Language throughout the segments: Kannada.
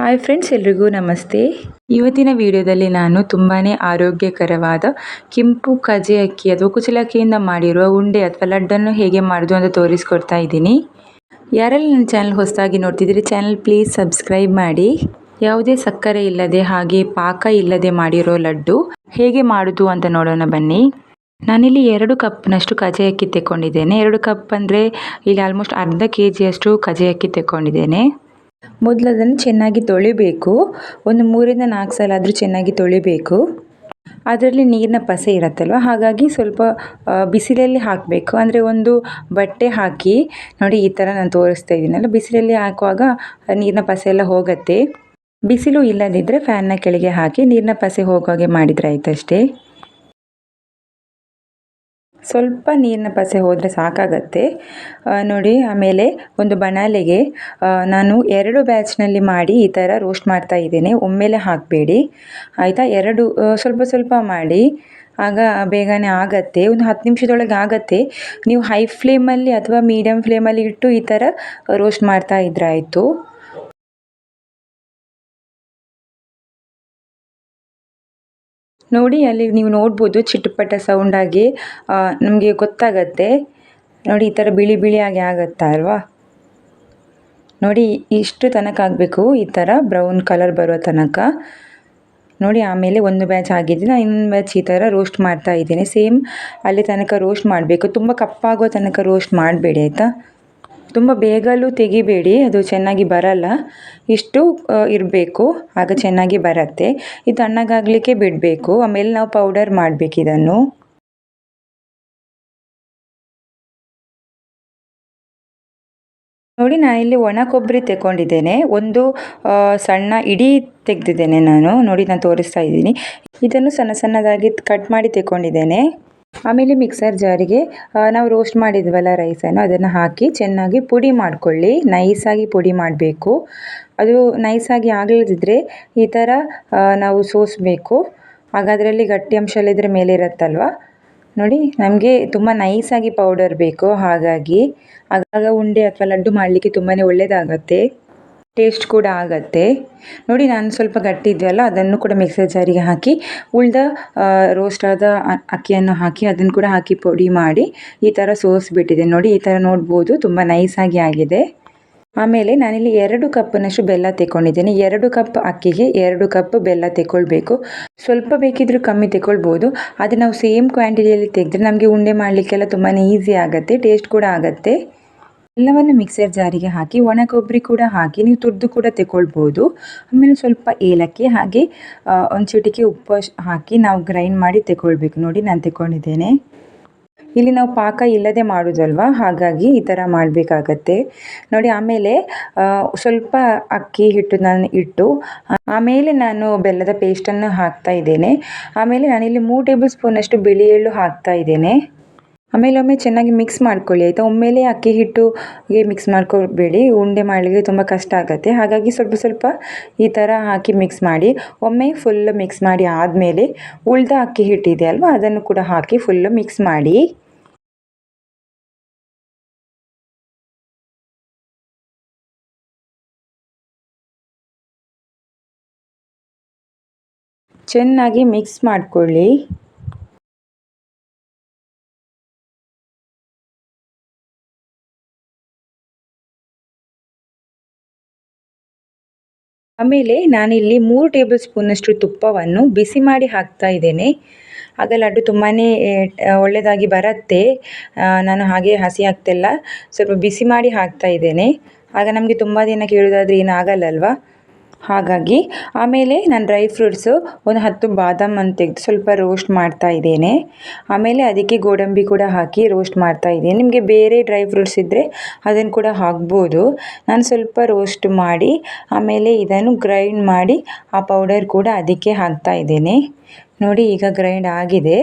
ಹಾಯ್ ಫ್ರೆಂಡ್ಸ್ ಎಲ್ರಿಗೂ ನಮಸ್ತೆ. ಇವತ್ತಿನ ವಿಡಿಯೋದಲ್ಲಿ ನಾನು ತುಂಬಾ ಆರೋಗ್ಯಕರವಾದ ಕೆಂಪು ಕಜೆ ಅಕ್ಕಿ ಅಥವಾ ಕುಚಲಕ್ಕಿಯಿಂದ ಮಾಡಿರುವ ಉಂಡೆ ಅಥವಾ ಲಡ್ಡನ್ನು ಹೇಗೆ ಮಾಡೋದು ಅಂತ ತೋರಿಸ್ಕೊಡ್ತಾ ಇದ್ದೀನಿ. ಯಾರೆಲ್ಲ ನನ್ನ ಚಾನಲ್ ಹೊಸದಾಗಿ ನೋಡ್ತಿದ್ದೀರಿ, ಚಾನಲ್ ಪ್ಲೀಸ್ ಸಬ್ಸ್ಕ್ರೈಬ್ ಮಾಡಿ. ಯಾವುದೇ ಸಕ್ಕರೆ ಇಲ್ಲದೆ ಹಾಗೆ ಪಾಕ ಇಲ್ಲದೆ ಮಾಡಿರೋ ಲಡ್ಡು ಹೇಗೆ ಮಾಡೋದು ಅಂತ ನೋಡೋಣ ಬನ್ನಿ. ನಾನಿಲ್ಲಿ ಎರಡು ಕಪ್ನಷ್ಟು ಕಜೆ ಅಕ್ಕಿ ತೆಕ್ಕೊಂಡಿದ್ದೇನೆ. ಎರಡು ಕಪ್ ಅಂದರೆ ಇಲ್ಲಿ ಆಲ್ಮೋಸ್ಟ್ ಅರ್ಧ ಕೆ ಜಿಯಷ್ಟು ಕಜೆ ಅಕ್ಕಿ ತೆಕ್ಕೊಂಡಿದ್ದೇನೆ. ಮೊದಲು ಅದನ್ನು ಚೆನ್ನಾಗಿ ತೊಳಿಬೇಕು. ಒಂದು ಮೂರಿಂದ ನಾಲ್ಕು ಸಲ ಆದರೂ ಚೆನ್ನಾಗಿ ತೊಳಿಬೇಕು. ಅದರಲ್ಲಿ ನೀರಿನ ಪಸೆ ಇರುತ್ತಲ್ವ? ಹಾಗಾಗಿ ಸ್ವಲ್ಪ ಬಿಸಿಲಲ್ಲಿ ಹಾಕಬೇಕು. ಅಂದರೆ ಒಂದು ಬಟ್ಟೆ ಹಾಕಿ, ನೋಡಿ ಈ ಥರ ನಾನು ತೋರಿಸ್ತಾ ಇದ್ದೀನಲ್ಲ, ಬಿಸಿಲಲ್ಲಿ ಹಾಕುವಾಗ ನೀರಿನ ಪಸೆ ಎಲ್ಲ ಹೋಗುತ್ತೆ. ಬಿಸಿಲು ಇಲ್ಲದಿದ್ದರೆ ಫ್ಯಾನ್ನ ಕೆಳಗೆ ಹಾಕಿ ನೀರಿನ ಪಸೆ ಹೋಗುವಾಗೆ ಮಾಡಿದರೆ ಆಯ್ತಷ್ಟೇ. ಸ್ವಲ್ಪ ನೀರಿನ ಪಸೆ ಹೋದರೆ ಸಾಕಾಗತ್ತೆ. ನೋಡಿ, ಆಮೇಲೆ ಒಂದು ಬಣಲೆಗೆ ನಾನು ಎರಡು ಬ್ಯಾಚ್ನಲ್ಲಿ ಮಾಡಿ ಈ ಥರ ರೋಸ್ಟ್ ಮಾಡ್ತಾ ಇದ್ದೇನೆ. ಒಮ್ಮೆಲೆ ಹಾಕಬೇಡಿ. ಆಯಿತಾ? ಎರಡು ಸ್ವಲ್ಪ ಸ್ವಲ್ಪ ಮಾಡಿ. ಆಗ ಬೇಗನೆ ಆಗತ್ತೆ. ಒಂದು ಹತ್ತು ನಿಮಿಷದೊಳಗೆ ಆಗತ್ತೆ. ನೀವು ಹೈ ಫ್ಲೇಮಲ್ಲಿ ಅಥವಾ ಮೀಡಿಯಮ್ ಫ್ಲೇಮಲ್ಲಿ ಇಟ್ಟು ಈ ಥರ ರೋಸ್ಟ್ ಮಾಡ್ತಾ ಇದ್ರೆ ನೋಡಿ, ಅಲ್ಲಿ ನೀವು ನೋಡ್ಬೋದು ಚಿಟಪಟ ಸೌಂಡಾಗಿ ನಮಗೆ ಗೊತ್ತಾಗತ್ತೆ. ನೋಡಿ, ಈ ಥರ ಬಿಳಿ ಬಿಳಿಯಾಗಿ ಆಗುತ್ತಾ ಅಲ್ವಾ? ನೋಡಿ, ಇಷ್ಟು ತನಕ ಆಗಬೇಕು, ಈ ಥರ ಬ್ರೌನ್ ಕಲರ್ ಬರೋ ತನಕ. ನೋಡಿ, ಆಮೇಲೆ ಒಂದು ಬ್ಯಾಚ್ ಆಗಿದೆ ನಾನು ಇನ್ನೊಂದು ಬ್ಯಾಚ್ ಈ ಥರ ರೋಸ್ಟ್ ಮಾಡ್ತಾ ಇದ್ದೀನಿ. ಸೇಮ್ ಅಲ್ಲಿ ತನಕ ರೋಸ್ಟ್ ಮಾಡಬೇಕು. ತುಂಬ ಕಪ್ಪಾಗೋ ತನಕ ರೋಸ್ಟ್ ಮಾಡಬೇಡಿ, ಆಯಿತಾ? ತುಂಬ ಬೇಗಲೂ ತೆಗಿಬೇಡಿ, ಅದು ಚೆನ್ನಾಗಿ ಬರಲ್ಲ. ಇಷ್ಟು ಇರಬೇಕು, ಆಗ ಚೆನ್ನಾಗಿ ಬರುತ್ತೆ. ಇದು ತಣ್ಣಗಾಗಲಿಕ್ಕೆ ಬಿಡಬೇಕು, ಆಮೇಲೆ ನಾವು ಪೌಡರ್ ಮಾಡಬೇಕು ಇದನ್ನು. ನೋಡಿ ಇಲ್ಲಿ ಒಣ ಕೊಬ್ಬರಿ ತೆಗೊಂಡಿದ್ದೇನೆ ಒಂದು ಸಣ್ಣ ಇಡೀ ತೆಗೆದಿದ್ದೇನೆ ನಾನು. ನೋಡಿ ನಾನು ತೋರಿಸ್ತಾ ಇದ್ದೀನಿ. ಇದನ್ನು ಸಣ್ಣ ಸಣ್ಣದಾಗಿ ಕಟ್ ಮಾಡಿ ತೆಗೊಂಡಿದ್ದೇನೆ ಆಮೇಲೆ ಮಿಕ್ಸರ್ ಜಾರಿಗೆ ನಾವು ರೋಸ್ಟ್ ಮಾಡಿದ್ವಲ್ಲ ರೈಸನ್ನು ಅದನ್ನು ಹಾಕಿ ಚೆನ್ನಾಗಿ ಪುಡಿ ಮಾಡಿಕೊಳ್ಳಿ. ನೈಸಾಗಿ ಪುಡಿ ಮಾಡಬೇಕು. ಅದು ನೈಸಾಗಿ ಆಗಲಿದ್ದರೆ ಈ ಥರ ನಾವು ಸೋಸಬೇಕು. ಆಗ ಅದರಲ್ಲಿ ಗಟ್ಟಿ ಅಂಶ ಮೇಲೆ ಇರುತ್ತಲ್ವ? ನೋಡಿ, ನಮಗೆ ತುಂಬ ನೈಸಾಗಿ ಪೌಡರ್ ಬೇಕು ಹಾಗಾಗಿ. ಆಗಾಗ ಉಂಡೆ ಅಥವಾ ಲಡ್ಡು ಮಾಡಲಿಕ್ಕೆ ತುಂಬಾ ಒಳ್ಳೆಯದಾಗತ್ತೆ ಟೇಸ್ಟ್ ಕೂಡ ಆಗತ್ತೆ. ನೋಡಿ ನಾನು ಸ್ವಲ್ಪ ಗಟ್ಟಿ ಇದೆಯಲ್ಲ ಅದನ್ನು ಕೂಡ ಮಿಕ್ಸರ್ ಜಾರಿಗೆ ಹಾಕಿ, ಉಳ್ದ ರೋಸ್ಟ್ ಆದ ಅಕ್ಕಿಯನ್ನು ಹಾಕಿ, ಅದನ್ನು ಕೂಡ ಹಾಕಿ ಪುಡಿ ಮಾಡಿ, ಈ ಥರ ಸೋಸಿಬಿಟ್ಟಿದೆ. ನೋಡಿ ಈ ಥರ ನೋಡ್ಬೋದು, ತುಂಬ ನೈಸಾಗಿ ಆಗಿದೆ. ಆಮೇಲೆ ನಾನಿಲ್ಲಿ ಎರಡು ಕಪ್ನಷ್ಟು ಬೆಲ್ಲ ತೆಕ್ಕೊಂಡಿದ್ದೇನೆ. ಎರಡು ಕಪ್ ಅಕ್ಕಿಗೆ ಎರಡು ಕಪ್ ಬೆಲ್ಲ ತೆಗೊಳ್ಬೇಕು ಸ್ವಲ್ಪ ಬೇಕಿದ್ರೂ ಕಮ್ಮಿ ತೆಗೊಳ್ಬೋದು ಅದು ನಾವು ಸೇಮ್ ಕ್ವಾಂಟಿಟಿಯಲ್ಲಿ ತೆಗೆದ್ರೆ ನಮಗೆ ಉಂಡೆ ಮಾಡಲಿಕ್ಕೆಲ್ಲ ತುಂಬಾ ಈಸಿ ಆಗುತ್ತೆ ಟೇಸ್ಟ್ ಕೂಡ ಆಗುತ್ತೆ. ಎಲ್ಲವನ್ನು ಮಿಕ್ಸರ್ ಜಾರಿಗೆ ಹಾಕಿ, ಒಣ ಕೊಬ್ಬರಿ ಕೂಡ ಹಾಕಿ, ನೀವು ತುರಿದು ಕೂಡ ತೆಗೊಳ್ಬೋದು ಆಮೇಲೆ ಸ್ವಲ್ಪ ಏಲಕ್ಕಿ ಹಾಗೆ ಒಂದು ಚಿಟಿಕೆ ಉಪ್ಪು ಹಾಕಿ ನಾವು ಗ್ರೈಂಡ್ ಮಾಡಿ ತೆಗೊಳ್ಬೇಕು ನೋಡಿ ನಾನು ತೆಗೊಂಡಿದ್ದೇನೆ ಇಲ್ಲಿ ನಾವು ಪಾಕ ಇಲ್ಲದೆ ಮಾಡೋದಲ್ವ? ಹಾಗಾಗಿ ಈ ಥರ ಮಾಡಬೇಕಾಗತ್ತೆ. ನೋಡಿ ಆಮೇಲೆ ಸ್ವಲ್ಪ ಅಕ್ಕಿ ಹಿಟ್ಟು ನಾನು ಇಟ್ಟು, ಆಮೇಲೆ ನಾನು ಬೆಲ್ಲದ ಪೇಸ್ಟನ್ನು ಹಾಕ್ತಾ ಇದ್ದೇನೆ. ಆಮೇಲೆ ನಾನಿಲ್ಲಿ ಮೂರು ಟೇಬಲ್ ಸ್ಪೂನಷ್ಟು ಬಿಳಿ ಎಳ್ಳು ಹಾಕ್ತಾ ಇದ್ದೇನೆ. ಆಮೇಲೆ ಒಮ್ಮೆ ಚೆನ್ನಾಗಿ ಮಿಕ್ಸ್ ಮಾಡ್ಕೊಳ್ಳಿ, ಆಯಿತಾ? ಒಮ್ಮೆಲೇ ಅಕ್ಕಿ ಹಿಟ್ಟುಗೆ ಮಿಕ್ಸ್ ಮಾಡ್ಕೊಳ್ಬೇಡಿ ಉಂಡೆ ಮಾಡಲಿಕ್ಕೆ ತುಂಬ ಕಷ್ಟ ಆಗುತ್ತೆ. ಹಾಗಾಗಿ ಸ್ವಲ್ಪ ಸ್ವಲ್ಪ ಈ ಥರ ಹಾಕಿ ಮಿಕ್ಸ್ ಮಾಡಿ, ಒಮ್ಮೆ ಫುಲ್ ಮಿಕ್ಸ್ ಮಾಡಿ ಆದಮೇಲೆ ಉಳಿದ ಅಕ್ಕಿ ಹಿಟ್ಟಿದೆ ಅಲ್ವಾ? ಅದನ್ನು ಕೂಡ ಹಾಕಿ ಫುಲ್ ಮಿಕ್ಸ್ ಮಾಡಿ. ಚೆನ್ನಾಗಿ ಮಿಕ್ಸ್ ಮಾಡಿಕೊಳ್ಳಿ. ಆಮೇಲೆ ನಾನಿಲ್ಲಿ ಮೂರು ಟೇಬಲ್ ಸ್ಪೂನಷ್ಟು ತುಪ್ಪವನ್ನು ಬಿಸಿ ಮಾಡಿ ಹಾಕ್ತಾ ಇದ್ದೇನೆ. ಆಗ ಲಡ್ಡು ತುಂಬಾ ಒಳ್ಳೆಯದಾಗಿ ಬರುತ್ತೆ. ನಾನು ಹಾಗೆ ಹಸಿ ಹಾಕ್ತಿಲ್ಲ ಸ್ವಲ್ಪ ಬಿಸಿ ಮಾಡಿ ಹಾಕ್ತಾ ಇದ್ದೇನೆ. ಆಗ ನಮಗೆ ತುಂಬ ದಿನ ಕೇಳೋದಾದರೆ ಏನು ಆಗಲ್ಲಲ್ವಾ ಹಾಗಾಗಿ ಆಮೇಲೆ ನಾನು ಡ್ರೈ ಫ್ರೂಟ್ಸು ಒಂದು ಹತ್ತು ಬಾದಾಮನ್ನು ತೆಗೆದು ಸ್ವಲ್ಪ ರೋಸ್ಟ್ ಮಾಡ್ತಾ ಇದ್ದೇನೆ. ಆಮೇಲೆ ಅದಕ್ಕೆ ಗೋಡಂಬಿ ಕೂಡ ಹಾಕಿ ರೋಸ್ಟ್ ಮಾಡ್ತಾ ಇದ್ದೀನಿ. ನಿಮಗೆ ಬೇರೆ ಡ್ರೈ ಫ್ರೂಟ್ಸ್ ಇದ್ದರೆ ಅದನ್ನು ಕೂಡ ಹಾಕ್ಬೋದು. ನಾನು ಸ್ವಲ್ಪ ರೋಸ್ಟ್ ಮಾಡಿ ಆಮೇಲೆ ಇದನ್ನು ಗ್ರೈಂಡ್ ಮಾಡಿ ಆ ಪೌಡರ್ ಕೂಡ ಅದಕ್ಕೆ ಹಾಕ್ತಾ ಇದ್ದೇನೆ. ನೋಡಿ ಈಗ ಗ್ರೈಂಡ್ ಆಗಿದೆ.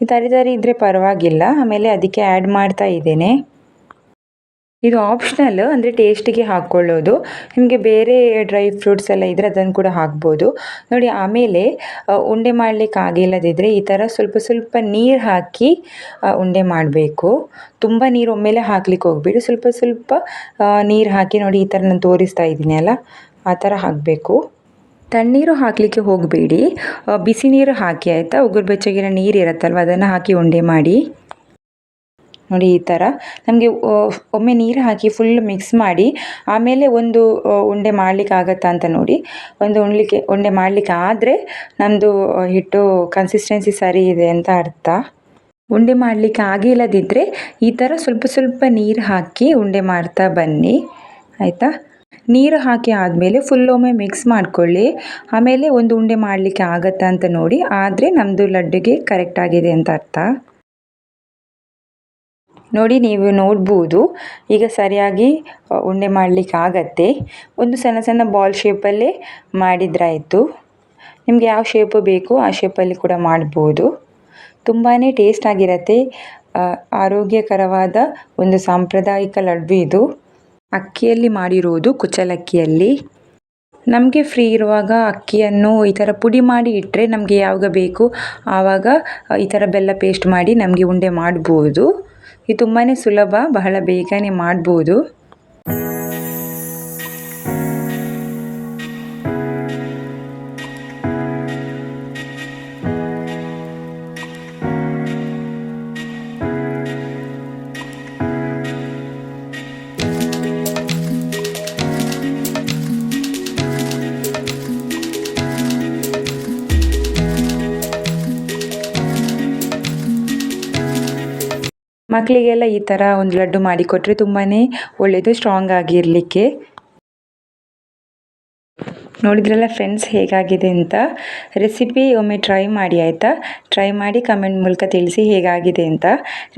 ತರಿ ತರಿ ಇದ್ದರೆ ಪರವಾಗಿಲ್ಲ. ಆಮೇಲೆ ಅದಕ್ಕೆ ಆ್ಯಡ್ ಮಾಡ್ತಾ ಇದ್ದೇನೆ. ಇದು ಆಪ್ಷನಲ್ ಅಂದರೆ ಟೇಸ್ಟಿಗೆ ಹಾಕ್ಕೊಳ್ಳೋದು. ನಿಮಗೆ ಬೇರೆ ಡ್ರೈ ಫ್ರೂಟ್ಸ್ ಎಲ್ಲ ಇದ್ದರೆ ಅದನ್ನು ಕೂಡ ಹಾಕ್ಬೋದು. ನೋಡಿ, ಆಮೇಲೆ ಉಂಡೆ ಮಾಡಲಿಕ್ಕೆ ಆಗಿಲ್ಲದಿದ್ದರೆ ಈ ಥರ ಸ್ವಲ್ಪ ಸ್ವಲ್ಪ ನೀರು ಹಾಕಿ ಉಂಡೆ ಮಾಡಬೇಕು. ತುಂಬ ನೀರು ಒಮ್ಮೆಲೆ ಹಾಕ್ಲಿಕ್ಕೆ ಹೋಗಬೇಡಿ. ಸ್ವಲ್ಪ ಸ್ವಲ್ಪ ನೀರು ಹಾಕಿ ನೋಡಿ ಈ ಥರ ನಾನು ತೋರಿಸ್ತಾ ಇದ್ದೀನಿ ಅಲ್ಲ? ಆ ಥರ ಹಾಕಬೇಕು. ತಣ್ಣೀರು ಹಾಕಲಿಕ್ಕೆ ಹೋಗಬೇಡಿ. ಬಿಸಿ ನೀರು ಹಾಕಿ ಆಯಿತಾ? ಉಗುರು ಬೆಚ್ಚಗಿನ ನೀರು ಇರುತ್ತಲ್ವ? ಅದನ್ನು ಹಾಕಿ ಉಂಡೆ ಮಾಡಿ. ನೋಡಿ ಈ ಥರ. ನಮಗೆ ಒಮ್ಮೆ ನೀರು ಹಾಕಿ ಫುಲ್ ಮಿಕ್ಸ್ ಮಾಡಿ, ಆಮೇಲೆ ಒಂದು ಉಂಡೆ ಮಾಡ್ಲಿಕ್ಕೆ ಆಗತ್ತಾ ಅಂತ ನೋಡಿ. ಒಂದು ಉಣ್ಲಿಕ್ಕೆ, ಉಂಡೆ ಮಾಡಲಿಕ್ಕೆ ಆದರೆ ನಮ್ಮದು ಹಿಟ್ಟು ಕನ್ಸಿಸ್ಟೆನ್ಸಿ ಸರಿ ಇದೆ ಅಂತ ಅರ್ಥ. ಉಂಡೆ ಮಾಡಲಿಕ್ಕೆ ಆಗಿಲ್ಲದಿದ್ದರೆ ಈ ಥರ ಸ್ವಲ್ಪ ಸ್ವಲ್ಪ ನೀರು ಹಾಕಿ ಉಂಡೆ ಮಾಡ್ತಾ ಬನ್ನಿ. ಆಯಿತಾ? ನೀರು ಹಾಕಿ ಆದಮೇಲೆ ಫುಲ್ ಒಮ್ಮೆ ಮಿಕ್ಸ್ ಮಾಡಿಕೊಳ್ಳಿ. ಆಮೇಲೆ ಒಂದು ಉಂಡೆ ಮಾಡಲಿಕ್ಕೆ ಆಗತ್ತಾ ಅಂತ ನೋಡಿ. ಆದರೆ ನಮ್ಮದು ಲಡ್ಡುಗೆ ಕರೆಕ್ಟ್ ಆಗಿದೆ ಅಂತ ಅರ್ಥ. ನೋಡಿ ನೀವು ನೋಡ್ಬೋದು. ಈಗ ಸರಿಯಾಗಿ ಉಂಡೆ ಮಾಡಲಿಕ್ಕೆ ಆಗತ್ತೆ ಒಂದು ಸಣ್ಣ ಸಣ್ಣ ಬಾಲ್ ಶೇಪಲ್ಲೇ ಮಾಡಿದ್ರಾಯಿತು. ನಿಮಗೆ ಯಾವ ಶೇಪು ಬೇಕು ಆ ಶೇಪಲ್ಲಿ ಕೂಡ ಮಾಡ್ಬೋದು. ತುಂಬಾ ಟೇಸ್ಟ್ ಆಗಿರತ್ತೆ. ಆರೋಗ್ಯಕರವಾದ ಒಂದು ಸಾಂಪ್ರದಾಯಿಕ ಲಡ್ಡು ಇದು. ಅಕ್ಕಿಯಲ್ಲಿ ಮಾಡಿರೋದು ಕುಚ್ಚಲಕ್ಕಿಯಲ್ಲಿ. ನಮಗೆ ಫ್ರೀ ಇರುವಾಗ ಅಕ್ಕಿಯನ್ನು ಈ ಥರ ಪುಡಿ ಮಾಡಿ ಇಟ್ಟರೆ ನಮಗೆ ಯಾವಾಗ ಬೇಕು, ಆವಾಗ ಈ ಥರ ಬೆಲ್ಲ ಪೇಸ್ಟ್ ಮಾಡಿ ನಮಗೆ ಉಂಡೆ ಮಾಡ್ಬೋದು. ಇದು ತುಂಬಾ ಸುಲಭ ಬಹಳ ಬೇಗನೆ ಮಾಡ್ಬೋದು. ಮಕ್ಕಳಿಗೆಲ್ಲ ಈ ಥರ ಒಂದು ಲಡ್ಡು ಮಾಡಿಕೊಟ್ರೆ ತುಂಬಾ ಒಳ್ಳೆಯದು ಸ್ಟ್ರಾಂಗ್ ಆಗಿರಲಿಕ್ಕೆ. ನೋಡಿದ್ರಲ್ಲ ಫ್ರೆಂಡ್ಸ್ ಹೇಗಾಗಿದೆ ಅಂತ? ರೆಸಿಪಿ ಒಮ್ಮೆ ಟ್ರೈ ಮಾಡಿ ಆಯಿತಾ? ಟ್ರೈ ಮಾಡಿ ಕಮೆಂಟ್ ಮೂಲಕ ತಿಳಿಸಿ ಹೇಗಾಗಿದೆ ಅಂತ.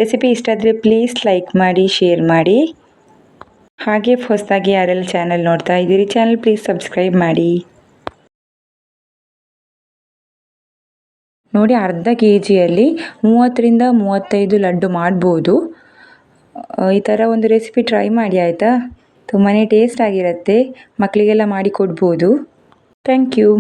ರೆಸಿಪಿ ಇಷ್ಟ ಆದರೆ ಪ್ಲೀಸ್ ಲೈಕ್ ಮಾಡಿ ಶೇರ್ ಮಾಡಿ. ಹಾಗೆ ಹೊಸದಾಗಿ ಯಾರೆಲ್ಲ ಚಾನಲ್ ನೋಡ್ತಾ ಇದ್ದೀರಿ ಚಾನಲ್ ಪ್ಲೀಸ್ ಸಬ್ಸ್ಕ್ರೈಬ್ ಮಾಡಿ. ನೋಡಿ ಅರ್ಧ ಕೆ ಜಿಯಲ್ಲಿ ಮೂವತ್ತರಿಂದ ಮೂವತ್ತೈದು ಲಡ್ಡು ಮಾಡ್ಬೋದು. ಈ ಥರ ಒಂದು ರೆಸಿಪಿ ಟ್ರೈ ಮಾಡಿ, ಆಯಿತಾ? ತುಂಬಾ ಟೇಸ್ಟ್ ಆಗಿರುತ್ತೆ. ಮಕ್ಕಳಿಗೆಲ್ಲ ಮಾಡಿ ಕೊಡ್ಬೋದು. Thank you